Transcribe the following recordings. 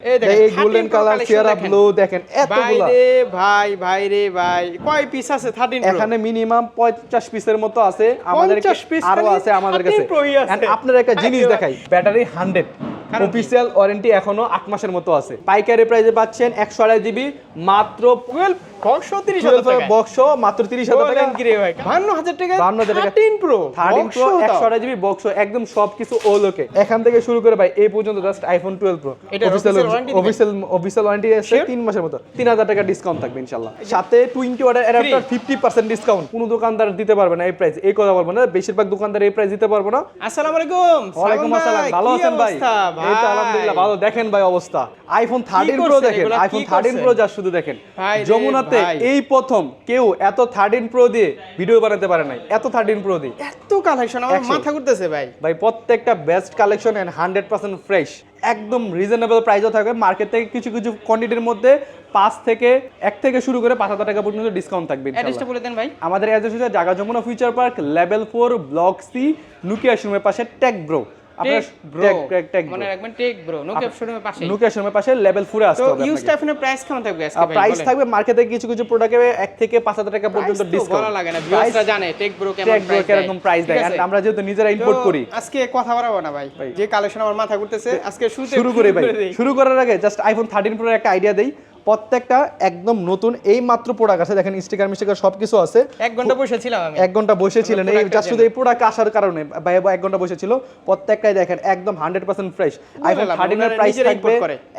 এই দেখেন, এই 13 গোল্ডেন কালার ব্লু দেখেন। ভাই রে ভাই ভাই রে ভাই কয় পিস আছে? 13 এখানে মিনিমাম পঞ্চাশ পিসের মতো আছে। আমাদের আরও আছে আমাদের কাছে। আপনার একটা জিনিস দেখাই ব্যাটারি হান্ড্রেড কারণ কি? অফিসিয়াল ওয়ারেন্টি এখনও আট মাসের মতো আছে। পাইকারি প্রাইসে পাচ্ছেন একশো আড়াই জিবি মাত্র 12 বক্স 30 বক্স মাত্র তিরিশ হাজার টাকা বলেন কি রে ভাই 52000 টাকা 52,000 টাকা। 13 Pro থার্টিন প্রো একশো আড়াই জিবি বক্স একদম সবকিছু ও এখান থেকে শুরু করে ভাই এই পর্যন্ত জাস্ট আইফোন টুয়েলভ প্রো এটার official warranty দিবেন? অফিসিয়াল অফিসিয়াল ওয়ারেন্টি আছে তিন মাসের মতো। তিন হাজার টাকা ডিসকাউন্ট থাকবে ইনশাল্লাহ সাথে twenty watt adapter fifty percent discount কোনো দোকানদার দিতে পারবে না এই প্রাইস এই কথা বলব না বেশিরভাগ দোকানদার এই প্রাইস দিতে পারব না। আসসালামু আলাইকুম ওয়ালাইকুম আসসালাম ভালো আছেন ভাই? এই তো আলহামদুলিল্লাহ ভালো। দেখেন ভাই অবস্থা। আইফোন থার্টিন প্রো দেখেন? আইফোন কি থার্টিন করছেন? প্রো যা শুধু দেখেন। যমুনাতে এই প্রথম কেউ এত থার্টিন প্রো দিয়ে ভিডিও বানাতে পারে নাই। এত থার্টিন প্রো দিয়ে। এত কালেকশন আমার মাথা ঘুরতেছে ভাই। ভাই প্রত্যেকটা best collection and hundred percent fresh একদম রিজনেবল প্রাইসও থাকবে। মার্কেট থেকে কিছু কিছু কোয়ান্টিটির মধ্যে পাঁচ থেকে এক থেকে শুরু করে পাঁচ হাজার টাকা পর্যন্ত ডিসকাউন্ট থাকবে অ্যাড্রেসটা বলে দেন ভাই। আমাদের অ্যাড্রেস হচ্ছে জাগা Jamuna Future Park level four block C Nokia শোরুমের পাশে Tech Bro Tech Bro Tech Tech Tech রাখবেন টেক ব্রো নোকিয়া শোরুমের পাশে নুকিয়া শোরুমের পাশে লেভেল ফোরে আসতে হবে ইউজ প্রাইস কেমন থাকবে প্রাইস থাকবে মার্কেটে কিছু কিছু প্রোডাক্টে এক থেকে পাঁচ হাজার টাকা পর্যন্ত ডিসকাউন্ট বলা লাগে না ভিউয়ার্সরা জানে টেক ব্রো কেমন টেক ব্রো প্রাইস প্রাইস দেয়। আমরা যেহেতু নিজেরা ইম্পোর্ট করি। আজকে কথা বাড়াবো না ভাই। যে কালেকশন আমার মাথা ঘুরতেছে আজকে শুরু করে ভাই। শুরু করার আগে জাস্ট আইফোন থার্টিন প্রোর একটা আইডিয়া দেই। প্রত্যেকটা একদম নতুন এই মাত্র প্রোডাক্ট আছে দেখেন স্টিকার মিস্টিকার সব কিছু আছে। এক ঘণ্টা বসে ছিলাম আমি। এক ঘণ্টা বসেছিলেন এই product-টা জাস্ট শুধু এই প্রোডাক্ট আসার কারণে ভাই এক ঘণ্টা বসেছিল। প্রত্যেকটাই দেখেন একদম hundred percent fresh iPhone thirteen এর প্রাইস থাকবে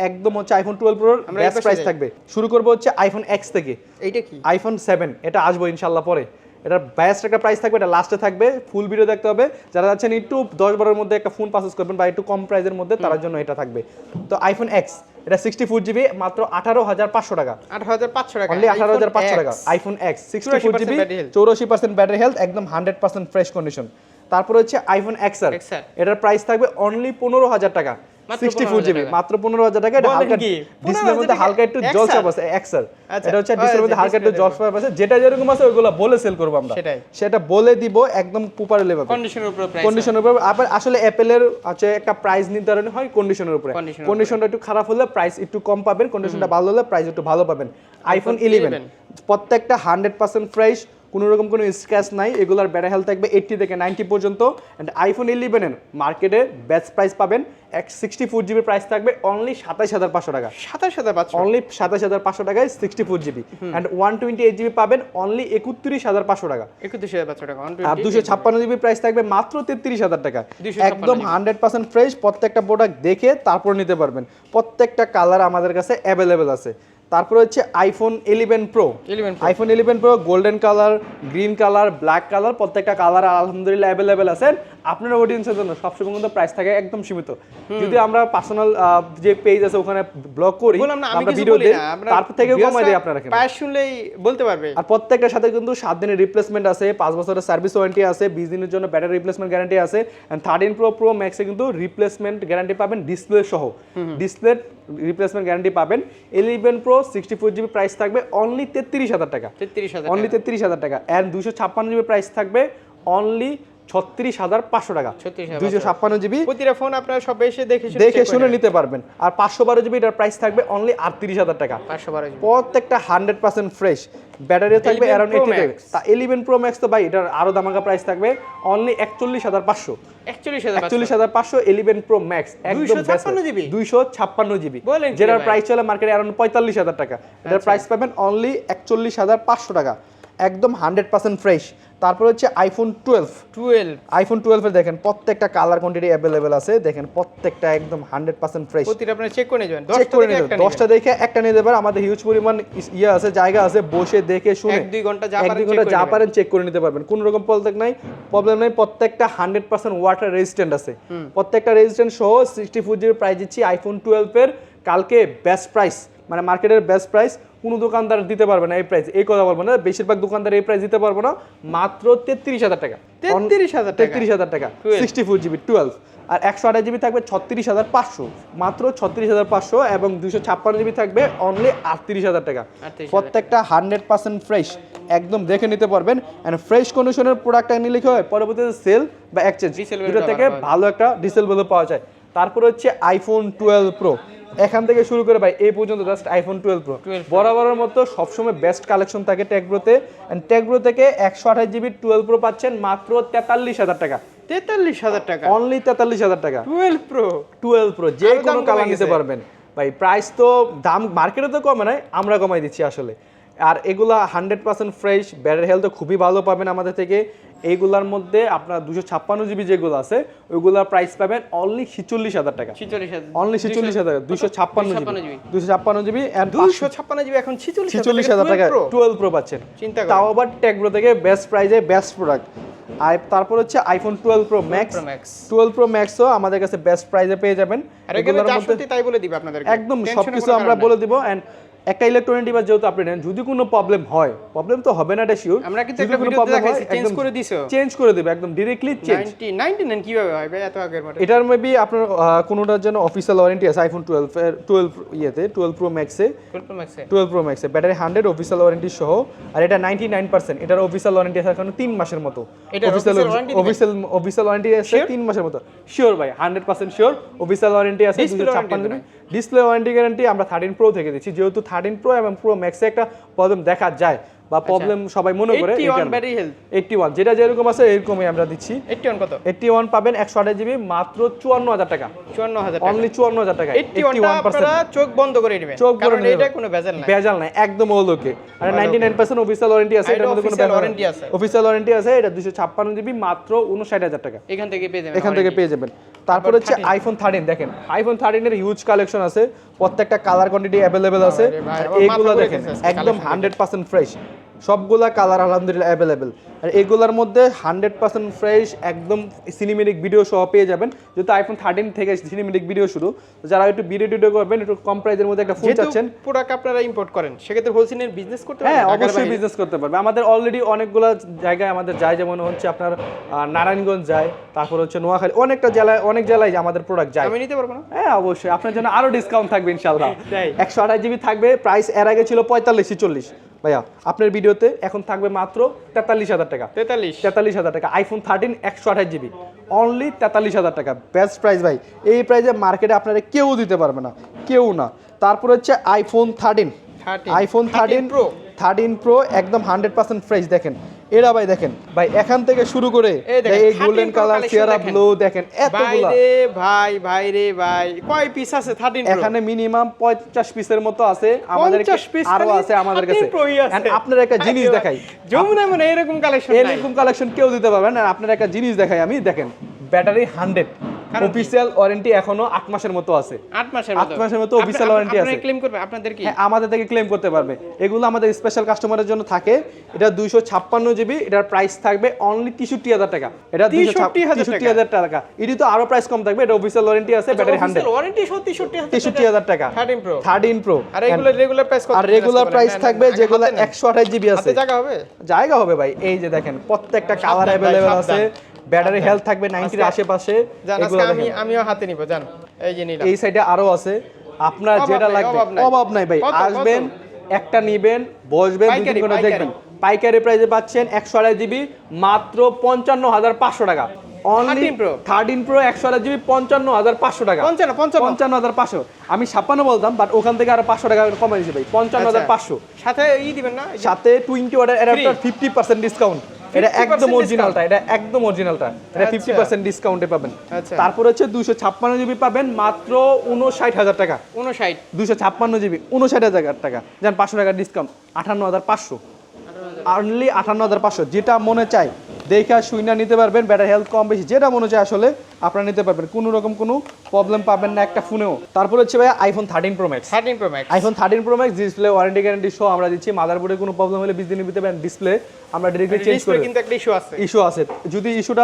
একদম হচ্ছে আইফোন টুয়েলভ প্রোর আমরা বেস্ট প্রাইস থাকবে। শুরু করব হচ্ছে আইফোন এক্স থেকে। এইটা কি? আইফোন সেভেন এটা আসব ইনশাল্লাহ পরে। এটার বেস্ট একটা প্রাইস থাকবে এটা লাস্টে থাকবে ফুল ভিডিও দেখতে হবে। যারা যাচ্ছেন একটু দশ বারের মধ্যে একটা ফোন পারচেস করবেন বা একটু কম প্রাইসের মধ্যে তার জন্য এটা থাকবে। তো আইফোন এক্স এটা সিক্সটি ফোর জিবি মাত্র আঠারো হাজার পাঁচশো টাকা। আঠারো হাজার পাঁচশো টাকা। অনলি আঠারো হাজার পাঁচশো টাকা। IPhone X sixty four GB চৌরাশি পার্সেন্ট ব্যাটারি হেলথ একদম হান্ড্রেড পার্সেন্ট ফ্রেশ কন্ডিশন তারপর হচ্ছে আইফোন XR এটার প্রাইস থাকবে অনলি পনেরো হাজার টাকা। সিক্সটি ফোর জিবি মাত্র পনেরো হাজার টাকা। এটা হালকা ডিসপ্লের মধ্যে হালকা একটু জল চাপ আছে এক্সআর আচ্ছা। এটা হচ্ছে ডিসপ্লের মধ্যে হালকা একটু জল চাপ আছে যেটা যেরকম আছে ওইগুলো বলে সেল করব আমরা। সেটা বলে দিব একদম প্রপার লেভেল কন্ডিশনের উপর কন্ডিশনের উপর। আবার আসলে অ্যাপেলের একটা প্রাইস নির্ধারণ হয় কন্ডিশনের উপরে। Condition এর কন্ডিশনটা একটু খারাপ হলে প্রাইস একটু কম পাবেন। কন্ডিশনটা ভালো হলে প্রাইস একটু ভালো পাবেন। আইফোন ইলেভেন প্রত্যেকটা হান্ড্রেড পার্সেন্ট ফ্রেশ কোনো রকম কোনো স্ক্র্যাচ নাই এগুলোর ব্যাটারি হেলথ থাকবে এইটটি থেকে নাইনটি পর্যন্ত। অ্যান্ড আইফোন ইলেভেনের মার্কেটে বেস্ট প্রাইস পাবেন এক সিক্সটি ফোর জিবি প্রাইস থাকবে অনলি সাতাইশ হাজার পাঁচশো টাকা। সাতাশ হাজার পাঁচশো। অনলি সাতাশ হাজার পাঁচশো টাকায় sixty four GB and one twenty eight GB পাবেন অনলি একত্রিশ হাজার পাঁচশো টাকা। একত্রিশ হাজার পাঁচশো টাকা আর দুশো ছাপ্পান্ন জিবি প্রাইস থাকবে মাত্র তেত্রিশ হাজার টাকা। একদম হান্ড্রেড পার্সেন্ট ফ্রেশ প্রত্যেকটা প্রোডাক্ট দেখে তারপর নিতে পারবেন। প্রত্যেকটা কালার আমাদের কাছে অ্যাভেলেবেল আছে। তারপর হচ্ছে iPhone eleven pro 11 Pro। IPhone eleven pro golden colour green colour black colour প্রত্যেকটা কালার আলহামদুলিল্লাহ অ্যাভেলেবেল আছে। আপনার অডিয়েন্সের জন্য সবসময় কিন্তু প্রাইস থাকে একদম সীমিত। যদি আমরা পার্সোনাল যে পেজ আছে ওখানে ব্লগ করি আমরা ভিডিও দিই তারপর থেকে কমাই দিই আপনারা কেন প্রাইস শুনলেই বলতে পারবে। আর প্রত্যেকটার সাথে কিন্তু সাত দিনের রিপ্লেসমেন্ট আছে পাঁচ বছরের সার্ভিস ওয়ারেন্টি আছে বিশ দিনের জন্য ব্যাটারি রিপ্লেসমেন্ট গ্যারান্টি আছে। অ্যান্ড থার্টিন প্রো প্রো ম্যাক্সে কিন্তু রিপ্লেসমেন্ট গ্যারান্টি পাবেন ডিসপ্লে সহ। ডিসপ্লে রিপ্লেসমেন্ট গ্যারান্টি পাবেন। Eleven pro sixty four GB price থাকবে অনলি তেত্রিশ হাজার টাকা। তেত্রিশ হাজার অনলি তেত্রিশ হাজার টাকা। অ্যান্ড দুশো ছাপ্পান্ন জিবি প্রাইস থাকবে অনলি ছত্রিশ হাজার পাঁচশো টাকা। 36,500 দুশো ছাপ্পান্ন জিবি। প্রতিটা ফোন আপনারা সব এসে দেখে দেখে শুনে নিতে পারবেন। আর পাঁচশো বারো জিবি এটার প্রাইস থাকবে অনলি আটত্রিশ হাজার টাকা। পাঁচশো বারো প্রত্যেকটা হান্ড্রেড পার্সেন্ট ফ্রেশ ব্যাটারি থাকবে অ্যারাউন্ড এইটি। তা ইলেভেন প্রো ম্যাক্স তো ভাই এটার আরও দামাকা প্রাইস থাকবে অনলি একচল্লিশ হাজার পাঁচশো। একচল্লিশ হাজার পাঁচশো। ইলেভেন প্রো ম্যাক্স একদম 256 GB? দুইশো ছাপ্পান্ন জিবি? যেটার প্রাইস চলে মার্কেটে অ্যারাউন্ড পঁয়তাল্লিশ হাজার টাকা। এটার প্রাইস পাবেন অনলি একচল্লিশ হাজার পাঁচশো টাকা। একদম হান্ড্রেড পার্সেন্ট ফ্রেশ। তারপর হচ্ছে আইফোন টুয়েলভ টুয়েলভ আইফোন টুয়েলভের দেখেন প্রত্যেকটা কালার কোয়ান্টিটি অ্যাভেলেবেল আছে। দেখেন প্রত্যেকটা একদম হান্ড্রেড পার্সেন্ট ফ্রেশ প্রতিটা আপনারা চেক করে নেবেন। চেক করে নেবেন। দশটা দেখে একটা নিয়ে দেবেন। আমাদের হিউজ পরিমাণ ইয়ে আছে জায়গা আছে বসে দেখে শুনে এক দুই ঘণ্টা যা এক দুই ঘণ্টা যা পারেন চেক করে নিতে পারবেন। কোনো রকম প্রবলেম নাই। প্রবলেম নাই প্রত্যেকটা হান্ড্রেড পার্সেন্ট ওয়াটার রেজিস্ট্যান্ট আছে। প্রত্যেকটা রেজিস্ট্যান্ট সহ সিক্সটি ফোর জিবি প্রাইস দিচ্ছি আইফোন টুয়েলভের কালকে বেস্ট প্রাইস মানে মার্কেটের বেস্ট প্রাইস কোনো দোকানদার দিতে পারবে না এই প্রাইস এই কথা বলব না বেশিরভাগ দোকানদার এই প্রাইস দিতে পারব না মাত্র তেত্রিশ হাজার টাকা। 33,000 টাকা? তেত্রিশ হাজার টাকা। সিক্সটি ফোর জিবি টুয়েলভ আর একশো আঠাশ জিবি থাকবে ছত্রিশ হাজার পাঁচশো। মাত্র ছত্রিশ হাজার পাঁচশো এবং দুশো ছাপ্পান্ন জিবি থাকবে অনলি আটত্রিশ হাজার টাকা। প্রত্যেকটা হান্ড্রেড পার্সেন্ট ফ্রেশ একদম দেখে নিতে পারবেন। অ্যান্ড ফ্রেশ কন্ডিশনের প্রোডাক্টটা নিলে কি হয়? পরবর্তীতে সেল বা এক্সচেঞ্জ দুটো থেকে। ভালো একটা ডিসেল ভ্যালু পাওয়া যায়। তারপরে হচ্ছে আইফোন টুয়েলভ প্রো এখান থেকে শুরু করে ভাই এই পর্যন্ত জাস্ট আইফোন টুয়েলভ প্রো 12 বরাবরের মতো সবসময় বেস্ট কালেকশন থাকে ট্যাগব্রোতে অ্যান্ড ট্যাগব্রো থেকে একশো আঠাশ জিবি টুয়েলভ প্রো পাচ্ছেন মাত্র তেতাল্লিশ হাজার টাকা। তেতাল্লিশ হাজার টাকা। অনলি তেতাল্লিশ হাজার টাকা। টুয়েলভ প্রো টুয়েলভ প্রো যে কোনো কালার নিতে পারবেন। ভাই প্রাইস তো দাম মার্কেটে তো কমে নাই আমরা কমাই দিচ্ছি আসলে। আর এগুলা hundred percent fresh battery health খুবই ভালো পাবেন আমাদের থেকে। এইগুলার মধ্যে আপনার দুশো ছাপ্পান্ন জিবি যেগুলো আছে ওইগুলার প্রাইস পাবেন অনলি ছিচল্লিশ হাজার টাকা। অনলি ছিচল্লিশ হাজার দুশো ছাপ্পান্ন জিবি দুশো ছাপ্পান্ন জিবি অ্যান্ড দুইশো ছাপ্পান্ন জিবি এখন ছিচল্লিশ হাজার টাকা। টুয়েলভ প্রো পাচ্ছেন। চিন্তা তাও আবার টেকব্রো থেকে বেস্ট প্রাইজে বেস্ট প্রোডাক্ট আর তারপর হচ্ছে iPhone twelve pro max twelve pro ম্যাক্সও আমাদের কাছে বেস্ট প্রাইজে পেয়ে যাবেন। তাই বলে দিবে আপনাদের একদম সবকিছু আমরা বলে দিব। এন্ড একটা ইলেকট্রনিক ডিভাইস যেহেতু আপনি নেন যদি কোনো প্রবলেম হয় প্রবলেম তো হবে না এটা শিওর আমরা কিন্তু একটা ভিডিওতে দেখাইছি, change করে দিছো। চেঞ্জ করে দিবে একদম directly change ninety ninety nine কীভাবে হয় ভাই এত আগের মডেল এটার মেবি আপনার কোনোটার জন্য অফিসিয়াল ওয়ারেন্টি আছে আইফোন টুয়েলভ টুয়েলভ ইয়েতে টুয়েলভ প্রো ম্যাক্সে টুয়েলভ প্রো ম্যাক্সে টুয়েলভ প্রো ম্যাক্সে ব্যাটারি হান্ড্রেড অফিসিয়াল ওয়ারেন্টি সহ আর এটা নাইনটি নাইন পার্সেন্ট এটার অফিসিয়াল ওয়ারেন্টি আছে কারণ তিন মাসের মতো দিবে? অফিসিয়াল অফিসিয়াল ওয়ারেন্টি আছে Sure? তিন মাসের মতো শিওর ভাই hundred percent sure official warranty আছে Display দুশো warranty ছাপ্পান্ন দেবে? ডিসপ্লে ওয়ারেন্টি গ্যারান্টি আমরা থার্টিন প্রো থেকে দিচ্ছি। যেহেতু থার্টিন প্রো এবং প্রো ম্যাক্সে একটা প্রবলেম দেখা যায় বা প্রবলেম সবাই মনে করে এইটটি ওয়ান ওয়ান যেটা যেরকম আছে এরকমই আমরা দিচ্ছি। এইটটি ওয়ান কত? এইটটি ওয়ান পাবেন একশো আঠাশ জিবি মাত্র চুয়ান্ন হাজার টাকা। চুয়ান্ন হাজার অনলি চুয়ান্ন হাজার টাকা। এইটটি ওয়ানটা আপনারা চোখ বন্ধ করে নেবেন। চোখ কারণ নেবে। এটা কোনো ভেজাল নাই। ভেজাল নাই একদম ওলোকে আর ninety nine percent official warranty আছে এটা কোনো warranty আছে। অফিসিয়াল ওয়ারেন্টি আছে এটা দুশো ছাপ্পান্ন জিবি মাত্র উনষাট হাজার টাকা। এখান থেকে পেয়ে যাবেন এখান থেকে পেয়ে যাবেন। তারপর হচ্ছে আইফোন থার্টিন দেখেন আইফোন থার্টিন এর হিউজ কালেকশন আছে প্রত্যেকটা কালার কোয়ান্টিটি অ্যাভেলেবেল আছে। এইগুলো দেখেন একদম হান্ড্রেড পার্সেন্ট ফ্রেশ সবগুলা কালার আলহামদুলিল্লাহ অ্যাভেলেবেল আর এগুলোর মধ্যে হান্ড্রেড পার্সেন্ট ফ্রেশ একদম সিনেমেটিক ভিডিও সহ পেয়ে যাবেন। যেহেতু আইফোন থার্টিন থেকে সিনেমেটিক ভিডিও শুরু যারা একটু ভিডিও টিডিও করবেন একটু কম প্রাইসের মধ্যে একটা ফোন চাচ্ছেন। প্রোডাক্ট আপনারা ইম্পোর্ট করেন সেক্ষেত্রে হোলসেলের বিজনেস করতে হ্যাঁ অবশ্যই বিজনেস করতে পারবে আমাদের অলরেডি অনেকগুলো জায়গায় আমাদের যায় যেমন হচ্ছে আপনার নারায়ণগঞ্জ যায় তারপর হচ্ছে নোয়াখালী অনেকটা জেলায় অনেক জেলায় আমাদের প্রোডাক্ট যায়। আমি নিতে পারব না। হ্যাঁ অবশ্যই। আপনার জন্য আরও ডিসকাউন্ট থাকবে ইনশাল্লাহ? একশো আঠাশ জিবি থাকবে প্রাইস এর আগে ছিল পঁয়তাল্লিশ চল্লিশ ভাইয়া আপনার ভিডিওতে এখন থাকবে মাত্র তেতাল্লিশ হাজার টাকা। তেতাল্লিশ। তেতাল্লিশ হাজার টাকা আইফোন থার্টিন একশো আঠাশ জিবি অনলি তেতাল্লিশ হাজার টাকা। বেস্ট প্রাইস ভাই এই প্রাইসে মার্কেটে আপনারা কেউ দিতে পারবে না কেউ না। তারপর হচ্ছে iPhone thirteen iPhone thirteen pro thirteen pro একদম হান্ড্রেড পার্সেন্ট ফ্রেশ দেখেন। এরা ভাই দেখেন ভাই এখান থেকে শুরু করে এই 13 গোল্ডেন কালার চেয়ার। ব্লু দেখেন। ভাই রে ভাই ভাই রে ভাই। কয় পিস আছে? থার্টিন এখানে মিনিমাম পঞ্চাশ পিসের মতো আছে আমাদের কাছে আরও আছে আমাদের কাছে। আপনার একটা জিনিস দেখাই। যমুনা মানে এরকম কালেকশন এরকম কালেকশন কেউ দিতে পারবে না। আপনার একটা জিনিস দেখাই আমি দেখেন ব্যাটারি হান্ড্রেড কারণ কি? অফিসিয়াল ওয়ারেন্টি এখনও মাসের মতো আছে। মাসের মাসের মতো official warranty আছে। ক্লেম করবে আপনাদের কি? হ্যাঁ আমাদের থেকে ক্লেম করতে পারবে। এগুলো আমাদের স্পেশাল কাস্টমারের জন্য থাকে। এটা দুইশো ছাপ্পান্ন জিবি এটার প্রাইস থাকবে অনলি তেষট্টি হাজার টাকা। এটা 63,000 হাজার টাকা। এটি তো আরও প্রাইস কম থাকবে। এটা অফিসিয়াল ওয়ারেন্টি আছে ব্যাটারি হান্ড্রেড ওয়ারেন্টি সত্যি সত্যি তেষট্টি হাজার টাকা। থার্টিন প্রো থার্টিন প্রো আর এগুলো রেগুলার প্রাইস কত আর রেগুলার প্রাইস থাকবে যেগুলো একশো আঠাশ জিবি আছে। জায়গা হবে? জায়গা হবে ভাই। এই যে দেখেন প্রত্যেকটা কালার অ্যাভেলেবেল আছে। ব্যাটারি হেলথ থাকবে নাইনটির আজকে- আশেপাশে আমি আমিও হাতে নিব জান এই যে নিলাম। এই সাইডে আরও আছে। আপনার যেটা লাগবে অভাব নাই। ভাই? আসবেন একটা নিবেন বসবেন দুই ঘণ্টা দেখবেন। পাইকারি প্রাইসে পাচ্ছেন একশো আড়াই জিবি মাত্র পঞ্চান্ন হাজার পাঁচশো টাকা। Only 13 Pro। থার্টিন প্রো একশো আড়াই জিবি পঞ্চান্ন হাজার পাঁচশো টাকা। পঞ্চান্ন, পঞ্চান্ন। হাজার পাঁচশো। আমি ছাপ্পান্ন বলতাম বাট ওখান থেকে আরও পাঁচশো টাকা কমে দিয়েছি ভাই। পঞ্চান্ন হাজার আচ্ছা। পাঁচশো। সাথে ই দিবেন না? সাথে twenty Free। Fifty percent discount এটা একদম অরিজিনালটা এটা একদম অরিজিনালটা এটা। ফিফটি পার্সেন্ট ডিসকাউন্টে পাবেন। আচ্ছা। তারপর হচ্ছে দুশো ছাপ্পান্ন জিবি পাবেন মাত্র উনষাট হাজার টাকা। উনষাট দুশো ছাপ্পান্ন জিবি উনষাট হাজার টাকা। যান পাঁচশো টাকার ডিসকাউন্ট আটান্ন হাজার পাঁচশো। অনলি আঠান্ন হাজার পাঁচশো যেটা মনে চাই দেখা শুইনা নিতে পারবেন ব্যাটারি হেলথ কম বেশি যেটা মনে চায় আসলে আপনারা নিতে পারবেন। কোনো রকম কোনো প্রবলেম পাবেন না একটা ফোনেও তারপর হচ্ছে ভাই iPhone thirteen pro max thirteen pro max iPhone thirteen pro max display warranty guarantee সহ আমরা দিচ্ছি। মাদারবোর্ডে কোনো প্রবলেম হলে বিশ দিনের ভিতরে ডিসপ্লে আমরা ডিরেক্টলি চেঞ্জ করে কিন্তু একটা ইস্যু আছে। ইস্যু আছে। যদি ইস্যুটা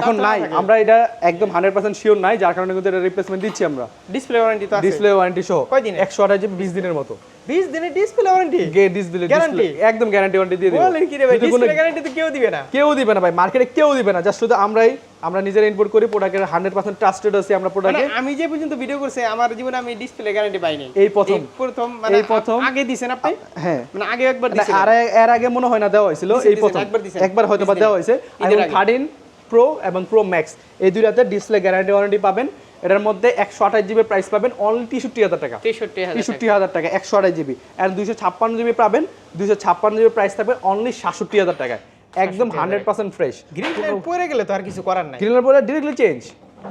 এখন নাই আমরা এটা একদম হান্ড্রেড পার্সেন্ট শিওর নাই যার কারণে কিন্তু এটা রিপ্লেসমেন্ট দিচ্ছি আমরা। ডিসপ্লে ওয়ারেন্টি তো আছে। ডিসপ্লে ওয়ারেন্টি সহ? একশো আঠাশ বিশ দিনের মতো। 20 দিনের ডিসপ্লে ওয়ারেন্টি ডিসপ্লে Guarantee? একদম গ্যারান্টি ওয়ারেন্টি দিয়ে দেবো। বলেন কি রে ভাই ডিসপ্লে গ্যারান্টি তো কেউ দিবে না। কেউ দিবে না ভাই মার্কেটে কেউ দিবে না। জাস্ট শুধু আমরাই আমরা নিজেরা ইনপুট করি প্রোডাক্টের হান্ড্রেড পার্সেন্ট ট্রাস্টেড আছি আমরা মানে প্রোডাক্টে আমি যে পর্যন্ত ভিডিও করছি আমার জীবনে আমি ডিসপ্লে গ্যারান্টি পাইনি। এই প্রথম। প্রথম মানে এই প্রথম। আগে দিছেন আপনি? হ্যাঁ। মানে আগে একবার না, দিছেন আর এর আগে মনে হয় না দেওয়া হয়েছিল এই প্রথম। একবার হয়তো বা দেওয়া হয়েছে। আগে। থার্টিন প্রো এবং প্রো ম্যাক্স এই দুইটাতে ডিসপ্লে গ্যারান্টি ওয়ারেন্টি পাবেন। এটার মধ্যে একশো আঠাশ জিবি প্রাইস পাবেন অনলি তেষট্টি হাজার টাকা। তেষট্টি হাজার টাকা। একশো আঠাশ জিবি আর দুইশো ছাপ্পান্ন জিবি পাবেন দুইশো ছাপ্পান্ন জিবি প্রাইস থাকবে অনলি সাতষট্টি হাজার টাকায়। একদম hundred percent fresh green line পরে গেলে তো আর কিছু করার নাই। কিনার পরে ডিরেক্টলি চেঞ্জ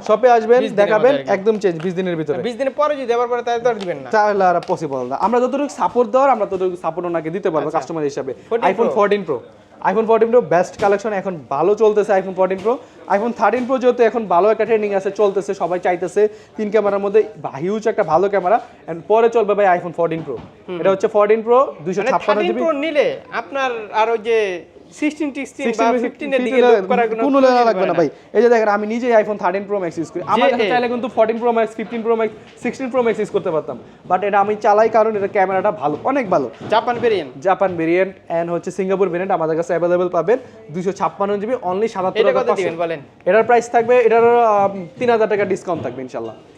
শপে আসবেন বিশ দিনের দেখাবেন। একদম চেঞ্জ বিশ দিনের ভিতরে। বিশ দিনের পরে যদি আবার পরে তাহলে তো আর দিবেন না। তাহলে আর পসিবল না। আমরা যতটুকু সাপোর্ট দেওয়ার আমরা ততটুকু সাপোর্ট ওনাকে দিতে পারব কাস্টমার হিসাবে। 14 iPhone Pro। Fourteen pro iPhone fourteen pro best collection এখন ভালো চলতেছে iPhone fourteen pro iPhone thirteen pro যেহেতু এখন ভালো একটা ট্রেন্ডিং আছে চলতেছে সবাই চাইতেছে। তিন ক্যামেরার মধ্যে হিউজ একটা ভালো ক্যামেরা। এন্ড পরে চলবে ভাই আইফোন ফোরটিন প্রো এটা হচ্ছে ফোরটিন প্রো দুইশো মানে ছাপ্পান্ন জিবি নিলে আপনার আর ওই যে সিক্সটিন টিক্সটিন বা ফিফটিন এর দিকে look করার কোনো কোনো প্রয়োজন লেনা লাগবে না ভাই। এই যে দেখেন আমি নিজেই iPhone thirteen pro max use করি। আমার কাছে চাইলে কিন্তু fourteen pro max fifteen pro max sixteen pro max use করতে পারতাম। বাট এটা আমি চালাই কারণ এটা ক্যামেরাটা ভালো অনেক ভালো। Japan variant Japan variant and হচ্ছে সিঙ্গাপুর ভেরিয়েন্ট আমাদের কাছে পাবেন। দুইশো ছাপ্পান্ন জিবি অনলি সাতাত্তর এটা কত দিবেন বলেন? এটার প্রাইস থাকবে এটার তিন হাজার টাকা ডিসকাউন্ট থাকবে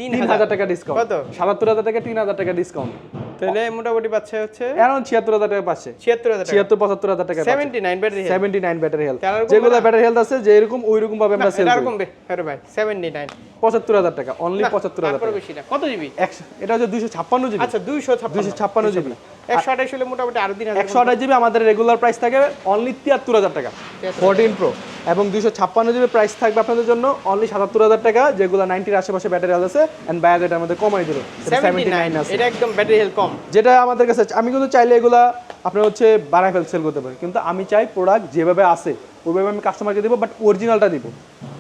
তিন হাজার? টাকা ডিসকাউন্ট কত? সাতাত্তর হাজার টাকা তিন হাজার টাকা ডিসকাউন্ট তাহলে মোটামুটি পাচ্ছে হচ্ছে? এখন ছিয়াত্তর হাজার টাকা পাচ্ছে। ছিয়াত্তর হাজার টাকা। ছিয়াত্তর পঁচাত্তর হাজার টাকা seventy nine battery seventy nine battery health যেগুলো ব্যাটারি হেলথ আছে যে এরকম ওই ভাবে আমরা সেল করি। এরকম হ্যাঁ ভাই সেভেন্টি নাইন পঁচাত্তর হাজার টাকা অনলি পঁচাত্তর হাজার কত জিবি এটা হচ্ছে দুইশো ছাপ্পান্ন জিবি আচ্ছা দুইশো দুইশো ছাপ্পান্ন জিবি একশো আঠাশ হলে মোটামুটি আরও হাজার একশো আঠাশ জিবি আমাদের রেগুলার প্রাইস থাকে অনলি তিয়াত্তর হাজার টাকা। ফোরটিন প্রো এবং দুইশো ছাপ্পান্ন জিবি প্রাইস থাকবে আপনাদের জন্য অনলি সাতাত্তর হাজার টাকা যেগুলো নাইনটির আশেপাশে ব্যাটারি আছে অ্যান্ড বায়ার এটার মধ্যে কমাই দিল সেভেন্টি নাইন আছে। এটা একদম ব্যাটারি হেলথ কম। যেটা আমাদের কাছে আমি কিন্তু চাইলে এগুলা আপনার হচ্ছে বাড়ায় ফেল সেল করতে পারেন কিন্তু আমি চাই প্রোডাক্ট যেভাবে আছে ওইভাবে আমি কাস্টমারকে দেবো বাট অরিজিনালটা দিব।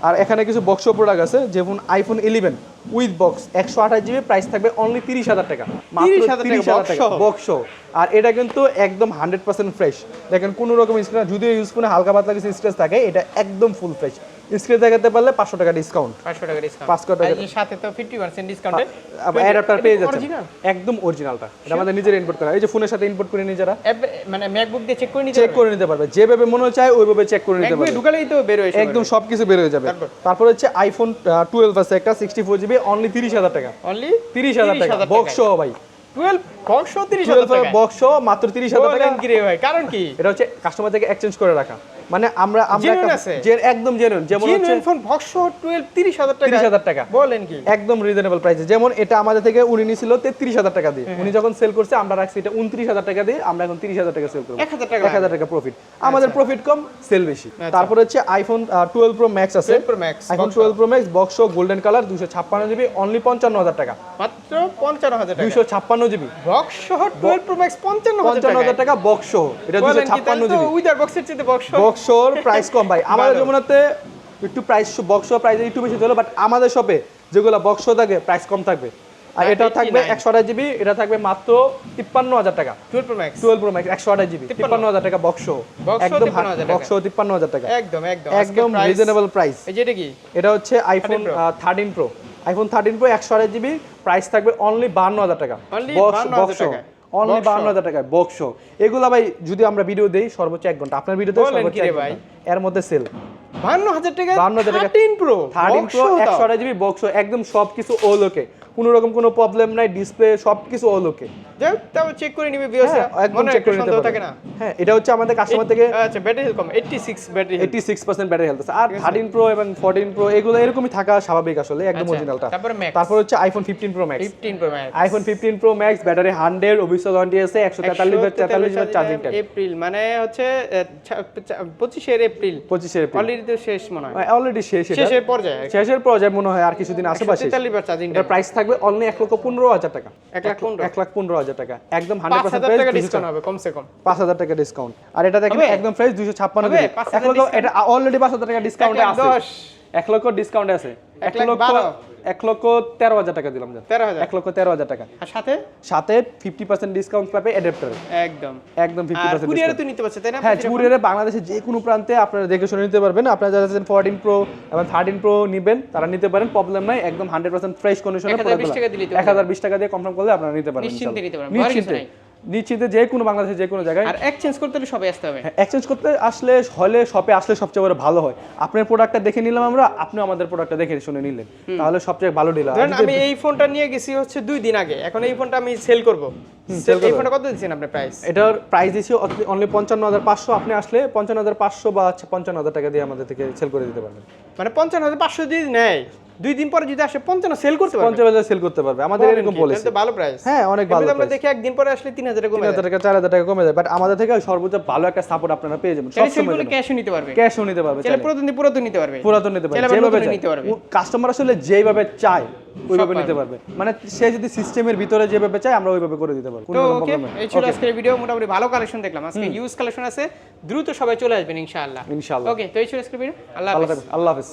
আর এখানে কিছু বক্স প্রোডাক্ট আছে যেমন আইফোন ইলেভেন উইথ বক্স একশো আঠাশ জিবি প্রাইস থাকবে অনলি তিরিশ হাজার টাকা। 30,000 তিরিশ হাজার টাকা বক্স আর এটা কিন্তু একদম হান্ড্রেড পার্সেন্ট ফ্রেশ দেখেন কোনো রকম স্ক্রিন যদিও ইউজ করে হালকা পাতলা কিছু স্ক্রেচ থাকে এটা একদম ফুল ফ্রেশ স্ক্রেচ দেখাতে পারলে পাঁচশো টাকা ডিসকাউন্ট পাঁচশো টাকা ডিসকাউন্ট 500 টাকা। সাথে তো ফিফটি পার্সেন্ট ডিসকাউন্টে অ্যাডাপ্টার পেয়ে যাচ্ছে একদম অরিজিনালটা এটা আমাদের নিজের ইনপুট করা। এই যে ফোনের সাথে ইনপুট করে নিজেরা মানে ম্যাকবুক দিয়ে চেক করে নিতে চেক করে নিতে পারবে। যেভাবে মনে চায় ওইভাবে চেক করে নিতে পারবে। ঢুকালেই তো বের হয়েছে একদম সবকিছু বের হয়ে যাবে। তারপর? হচ্ছে আইফোন টুয়েলভ আছে একটা সিক্সটি ফোর জিবি অনলি তিরিশ হাজার টাকা। অনলি বক্স সহ ভাই। টাকা। বক্স মাত্র তিরিশ হাজার টাকা। বলেন ভাই কারণ কি? এটা হচ্ছে কাস্টমার থেকে এক্সচেঞ্জ করে রাখা। মানে আমরা আমরা? যে একদম জেনুইন যেমন হচ্ছে জিনুইন ফোন বক্স টুয়েলভ তিরিশ হাজার টাকা। 30,000 টাকা। বলেন কি? একদম রিজনেবল প্রাইসে যেমন এটা আমাদের থেকে উনি নিছিল তেত্রিশ হাজার টাকা দিয়ে। উনি যখন সেল করছে আমরা রাখছি এটা উনত্রিশ হাজার টাকা দিয়ে আমরা এখন তিরিশ হাজার টাকা সেল করব। এক হাজার টাকা এক হাজার টাকা প্রফিট আমাদের প্রফিট কম সেল বেশি। তারপর হচ্ছে আইফোন টুয়েলভ প্রো ম্যাক্স আছে। 12 Pro Max, iPhone box twelve pro max box golden colour দুশো ছাপ্পান্ন জিবি অনলি পঞ্চান্ন হাজার টাকা। মাত্র পঞ্চান্ন হাজার টাকা। দুইশো ছাপ্পান্ন জিবি বক্স সহ টুয়েলভ প্রো ম্যাক্স পঞ্চান্ন হাজার পঞ্চান্ন হাজার টাকা টাকা বক্স এটা দুশো বলেন কি ছাপ্পান্ন তাহলে তো জিবি উইদার বক্সের চেয়ে বক্স বক্সর প্রাইস কম ভাই। আমাদের যমুনাতে একটু প্রাইস বক্স প্রাইস একটু বেশি চলে বাট আমাদের শপে যেগুলো বক্স থাকে প্রাইস কম থাকবে। আর এটা থাকবে 89 একশো আঠাশ জিবি এটা থাকবে মাত্র তিপ্পান্ন হাজার টাকা। Twelve pro max twelve pro max একশো আঠাশ জিবি তিপ্পান্ন। হাজার টাকা বক্স একদম 53,000 টাকা। বক্স তিপ্পান্ন হাজার টাকা। একদম একদম। একদম রিজনেবল প্রাইস এই যেটা কি? এটা হচ্ছে iPhone 13 Pro। Thirteen pro iPhone thirteen pro একশো আঠাশ জিবি প্রাইস থাকবে অনলি বান্ন হাজার টাকা। Box 52,000 box. অনলি বান্ন হাজার টাকায় বক্সো এগুলো ভাই যদি আমরা ভিডিও দেই সর্বোচ্চ এক ঘণ্টা। আপনার ভিডিওতে দেয় সর্বোচ্চ ভাই? এর মধ্যে সেল বান্ন হাজার টাকা 52,000 টাকা। থার্টিন প্রো থার্টিন প্রো একশো আঠাশ জিবি বক্স একদম সব কিছু ওলোকে কোনো রকম কোনো প্রবলেম নাই ডিসপ্লে সব কিছু ওলোকে যাই তারপর চেক করে নিবে বিয়সরা হ্যাঁ, একদম চেক করে নিতে থাকে না। হ্যাঁ এটা হচ্ছে আমাদের কাস্টমার থেকে আচ্ছা ব্যাটারি হেলথ কম 86 battery health eighty six percent battery health আছে। আর থার্টিন প্রো এবং ফোরটিন প্রো এগুলো এরকমই থাকা স্বাভাবিক আসলে একদম আচ্ছা, অরিজিনালটা তারপরে হচ্ছে iPhone fifteen pro max 15 pro max iPhone fifteen pro max battery hundred অবিশ্বাস ওয়ারেন্টি আছে একশো তেতাল্লিশ তেতাল্লিশ চার্জিং টাইম এপ্রিল মানে হচ্ছে পঁচিশের এপ্রিল পঁচিশের অলরেডি তো শেষ মনে হয়। অলরেডি শেষ শেষের পর্যায়ে। শেষের পর্যায়ে মনে হয় আর কিছুদিন আশেপাশে তেতাল্লিশ চার্জিং এটার প্রাইস থাকবে অনলি এক লক্ষ পনেরো হাজার টাকা। এক লাখ পনেরো। এক লাখ পনেরো হাজার টাকা। একদম হান্ড্রেড পার্সেন্ট টাকা ডিসকাউন্ট হবে কমসে কম। পাঁচ হাজার টাকা ডিসকাউন্ট আর এটা দেখেন একদম ফ্রেশ দুইশো ছাপ্পান্ন পাঁচ এক হাজার লক্ষ এটা অলরেডি পাঁচ হাজার টাকা ডিসকাউন্টে আছে। এক লক্ষ ডিসকাউন্টে আছে। এক লক্ষ। এক লক্ষ তেরো হাজার টাকা দিলাম তেরো হাজার? এক লক্ষ তেরো হাজার টাকা। সাথে? সাথে ফিফটি পার্সেন্ট ডিসকাউন্ট পাবে অ্যাডাপ্টারে একদম। একদম ফিফটি পার্সেন্ট কুরিয়ারে তো নিতে পারছে তাই না? হ্যাঁ কুরিয়ারে বাংলাদেশের যে কোনো প্রান্তে আপনারা দেখে শুনে নিতে পারবেন। আপনারা যারা যাচ্ছেন ফোরটিন প্রো এবং থার্টিন প্রো নেবেন তারা নিতে পারেন প্রবলেম নাই একদম হান্ড্রেড পার্সেন্ট ফ্রেশ কন্ডিশনে 1020 টাকা দিলেই তো এক হাজার বিশ টাকা দিয়ে কনফার্ম করলে আপনারা নিতে পারবেন নিশ্চিন্তে নিতে পারবেন, নিশ্চিন্তে। নিশ্চিন্তে যে কোনো বাংলাদেশের যে কোনো জায়গায় আর এক্সচেঞ্জ করতে হলে সবাই আসতে হবে। এক্সচেঞ্জ করতে আসলে হলে শপে আসলে সবচেয়ে বড় ভালো হয়। আপনার প্রোডাক্টটা দেখে নিলাম আমরা আপনি আমাদের প্রোডাক্টটা দেখে শুনে নিলেন। তাহলে সবচেয়ে ভালো ডিল ধরেন আমি এই ফোনটা নিয়ে গেছি হচ্ছে দুই দিন আগে। এখন এই ফোনটা আমি সেল করব। এই ফোনটা কত দিচ্ছেন আপনি প্রাইস এটার প্রাইস দিচ্ছি অনলি পঞ্চান্ন হাজার পাঁচশো। আপনি আসলে পঞ্চান্ন হাজার পাঁচশো বা পঞ্চান্ন হাজার টাকা দিয়ে আমাদের থেকে সেল করে দিতে পারবেন। মানে পঞ্চান্ন হাজার পাঁচশো যদি নেয় দুই দিন পরে যদি আসে পঞ্চান্ন সেল করতে পারবে। পঞ্চাশ হাজার সেল করতে পারবে। আমাদের এরকম বলে ভালো প্রাইস হ্যাঁ, অনেক ভালো আমরা দেখি একদিন পরে আসলে তিন হাজার তিন কমে হাজার টাকা চার হাজার টাকা কমে যায়। বাট আমাদের থেকে সর্বোচ্চ ভালো একটা সাপোর্ট আপনারা পেয়ে যাবেন। ক্যাশও নিতে পারবে। ক্যাশও নিতে পারবে চাইলে পুরাতন পুরাতন নিতে পারবে। পুরাতন নিতে পারবে। যেভাবে নিতে পারবে। কাস্টমার আসলে যেভাবে চায় ওইভাবে নিতে পারবে। মানে সে যদি সিস্টেমের ভিতরে যেভাবে চায় আমরা ওইভাবে করে দিতে পারব। তো ওকে এই ছিল আজকের ভিডিও মোটামুটি ভালো কালেকশন দেখলাম। আজকে ইউজ কালেকশন আছে দ্রুত সবাই চলে আসবেন ইনশাআল্লাহ। ইনশাআল্লাহ। ওকে তো এই ছিল আজকের ভিডিও আল্লাহ হাফেজ। আল্লাহ হাফেজ।